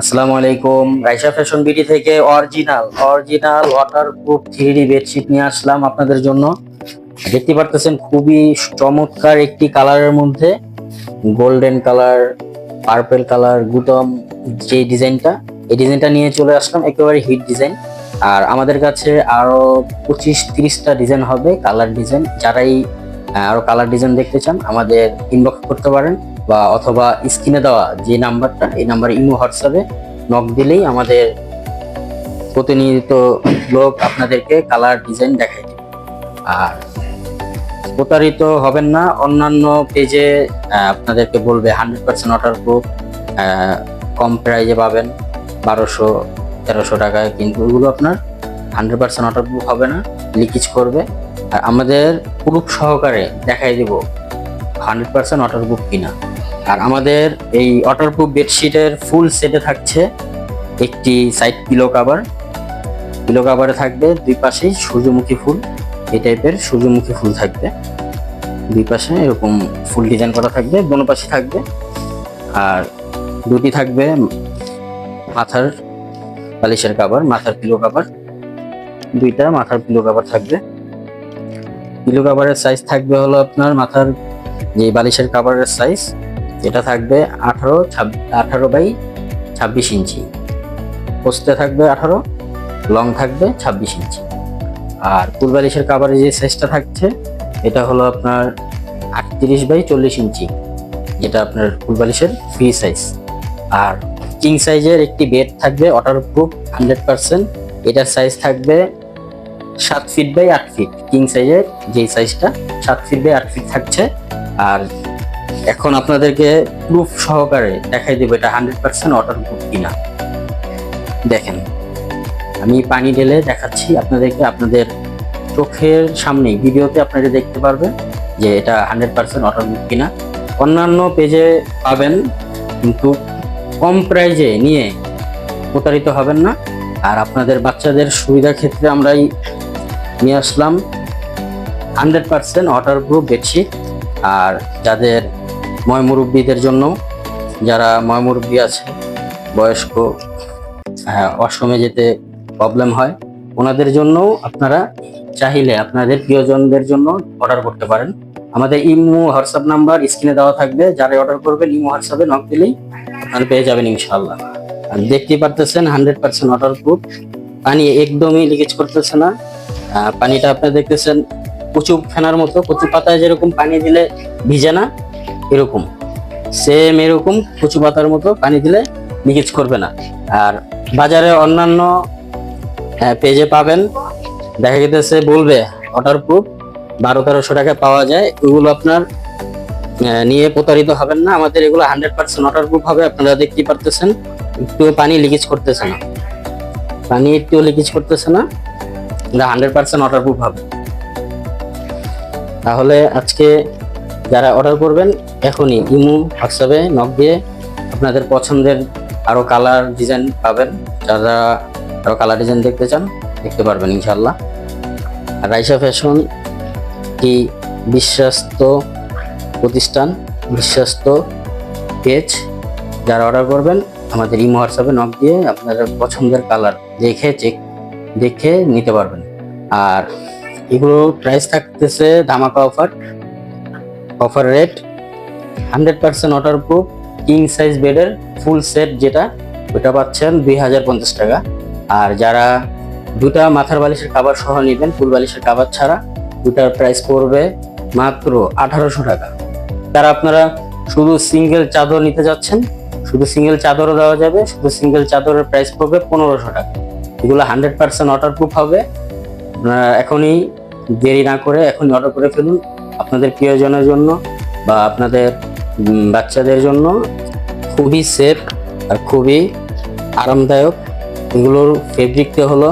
আসসালামু আলাইকুম। Raisa fashion BD থেকে original original waterproof three D bedsheet নিয়ে আসলাম আপনাদের জন্য। দেখতে পারতেছেন খুবই চমৎকার একটি কালারের মধ্যে গোল্ডেন কালার পার্পেল কালার গুতম যে ডিজাইনটা এই ডিজাইনটা নিয়ে চলে আসলাম একেবারে হিট ডিজাইন আর আমাদের কাছে আরও পঁচিশ তিরিশটা ডিজাইন হবে কালার ডিজাইন যারাই আহ, আরও কালার ডিজাইন দেখতে চান আমাদের ইনবক্স করতে পারেন। বা অথবা স্ক্রিনে দেওয়া যে নাম্বারটা, এই নাম্বারে ইমো, হোয়াটসঅ্যাপে নক দিলেই আমাদের প্রতিনিয়ত লোক আপনাদেরকে কালার ডিজাইন দেখাই দেবে। আর প্রতারিত হবেন না, অন্যান্য পেজে আপনাদেরকে বলবে হান্ড্রেড পার্সেন্ট অর্ডার প্রুফ কম প্রাইজে পাবেন, বারোশো, তেরোশো টাকায়, কিন্তু ওগুলো আপনার হান্ড্রেড পার্সেন্ট অর্ডার প্রুফ হবে না লিকেজ করবে। আর আমাদের প্রুফ সহকারে দেখাই দেব হান্ড্রেড পার্সেন্ট অর্ডার প্রুফ কিনা। আর আমাদের এই ওয়াটারপ্রুফ বেডশিটের ফুল সেটে থাকছে একটি সাইড পিলো কাভার পিলো কাভারে থাকবে দুই পাশেই সূর্যমুখী ফুল, এই টাইপের সূর্যমুখী ফুল থাকবে। দুই পাশে এরকম ফুল ডিজাইন করা থাকবে, দোনো পাশে থাকবে। আর দুটি থাকবে মাথার বালিশের কাভার মাথার পিলো কাভার দুইটা মাথার পিলো কাভার থাকবে। পিলো কাভারের সাইজ থাকবে হলো আপনার মাথার যে বালিশের কাভারের সাইজ এটা থাকবে আঠারো আঠারো বাই ছাব্বিশ ইঞ্চি। পোস্টে থাকবে আঠারো, লং থাকবে ছাব্বিশ ইঞ্চি। আর ফুলবালিশের কাভারে যে সাইজটা থাকছে, এটা হলো আপনার আটত্রিশ বাই চল্লিশ ইঞ্চি, যেটা আপনার ফুলবালিশের ফ্রি সাইজ আর কিং সাইজের একটি বেড থাকবে ওয়াটারপ্রুফ হান্ড্রেড পার্সেন্ট এটার সাইজ থাকবে সাত ফিট বাই আট ফিট কিং সাইজের যেই সাইজটা সাত ফিট বাই আট ফিট থাকছে। আর এখন আপনাদেরকে প্রুফ সহকারে দেখাই দেবো এটা হান্ড্রেড পার্সেন্ট ওয়াটার প্রুফ কিনা। দেখেন, আমি পানি ঢেলে দেখাচ্ছি আপনাদেরকে আপনাদের চোখের সামনে ভিডিওতে আপনারা দেখতে পারবেন যে এটা হান্ড্রেড পার্সেন্ট ওয়াটার প্রুফ কিনা। অন্যান্য পেজে পাবেন, কিন্তু কম প্রাইজে নিয়ে প্রতারিত হবেন না। আর আপনাদের বাচ্চাদের সুবিধার ক্ষেত্রে আমরাই নিয়ে আসলাম। হান্ড্রেড পার্সেন্ট ওয়াটারপ্রুফ বেডশিট আর যাদের ময়মুরব্বীদের জন্য যারা ময়মুরব্বী আছে বয়স্ক হ্যাঁ, অসমে যেতে প্রবলেম হয় ওনাদের জন্যও আপনারা চাইলে আপনাদের প্রিয়জনদের জন্য অর্ডার করতে পারেন। আমাদের ইমো হোয়াটসঅ্যাপ নাম্বার স্ক্রিনে দেওয়া থাকবে যারা অর্ডার করবেন ইমো হোয়াটসঅ্যাপে নক দিলেই আপনারা পেয়ে যাবেন ইনশাল্লাহ আর দেখতেই পারতেছেন হান্ড্রেড পার্সেন্ট অর্ডার প্রুফ পানি একদমই লিকেজ করতেছে না। পানিটা আপনি দেখতেছেন কচু ফেনার মতো কচু পাতায় যেরকম পানি দিলে ভিজে না এরকম। সেম এরকম কচু পাতার মতো পানি দিলে লিকেজ করবে না। আর বাজারে অন্যান্য পেজে পাবেন। দেখা গেছে, বলবে ওয়াটার প্রুফ বারো, তেরোশো টাকায় পাওয়া যায়। ওগুলো আপনার নিয়ে প্রতারিত হবেন না। আমাদের এগুলো হান্ড্রেড পার্সেন্ট ওয়াটার প্রুফ হবে, আপনারা দেখতেই পারতেছেন। একটু পানি লিকেজ করতেছে না। পানি একটু লিকেজ করতেছে না। হান্ড্রেড পার্সেন্ট ওয়াটার প্রুফ হবে। তাহলে আজকে যারা অর্ডার করবেন, এখনই ইমু, হোয়াটসঅ্যাপে নক দিয়ে আপনাদের পছন্দের আরও কালার ডিজাইন পাবেন। যারা আরও কালার ডিজাইন দেখতে চান, দেখতে পারবেন ইনশাল্লাহ আর রাইসা ফ্যাশন কি বিশ্বস্ত প্রতিষ্ঠান, বিশ্বস্ত পেজ যারা অর্ডার করবেন, আমাদের ইমো, হোয়াটসঅ্যাপে নক দিয়ে আপনাদের পছন্দের কালার দেখে চেক দেখে নিতে পারবেন। আর এগুলো প্রাইস থাকতেছে ধামাকা offer offer rate. Hundred percent waterproof king size বেডের ফুল সেট যেটা, ওটা পাচ্ছেন দুই হাজার পঞ্চাশ টাকা। আর যারা দুটা মাথার বালিশের কাবার সহ নেবেন, ফুল বালিশের কাবার ছাড়া, দুটার প্রাইস পড়বে মাত্র আঠারোশো টাকা। তারা আপনারা শুধু সিঙ্গেল চাদর নিতে যাচ্ছেন, শুধু সিঙ্গেল চাদরও দেওয়া যাবে, শুধু সিঙ্গেল চাদরের প্রাইস পড়বে পনেরোশো টাকা। এগুলো হান্ড্রেড পার্সেন্ট ওয়াটার প্রুফ হবে। আপনারা এখনই দেরি না করে এখনই অর্ডার করে ফেলুন। আপনাদের প্রিয়জনের জন্য বা আপনাদের বাচ্চাদের জন্য খুবই সেফ আর খুবই আরামদায়ক। এগুলোর ফেব্রিকটা হলো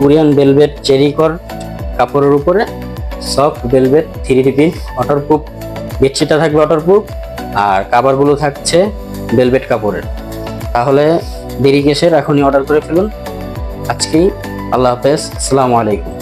কোরিয়ান বেলভেট চেরিকর কাপড়ের উপরে soft velvet three D print waterproof বেডশিটটা থাকবে ওয়াটারপ্রুফ আর কাভারগুলো থাকছে বেলভেট কাপড়ের। তাহলে দেরি কেসের? এখনই অর্ডার করে ফেলুন। আজকেই আল্লাহ হাফেজ। আসসালামু আলাইকুম।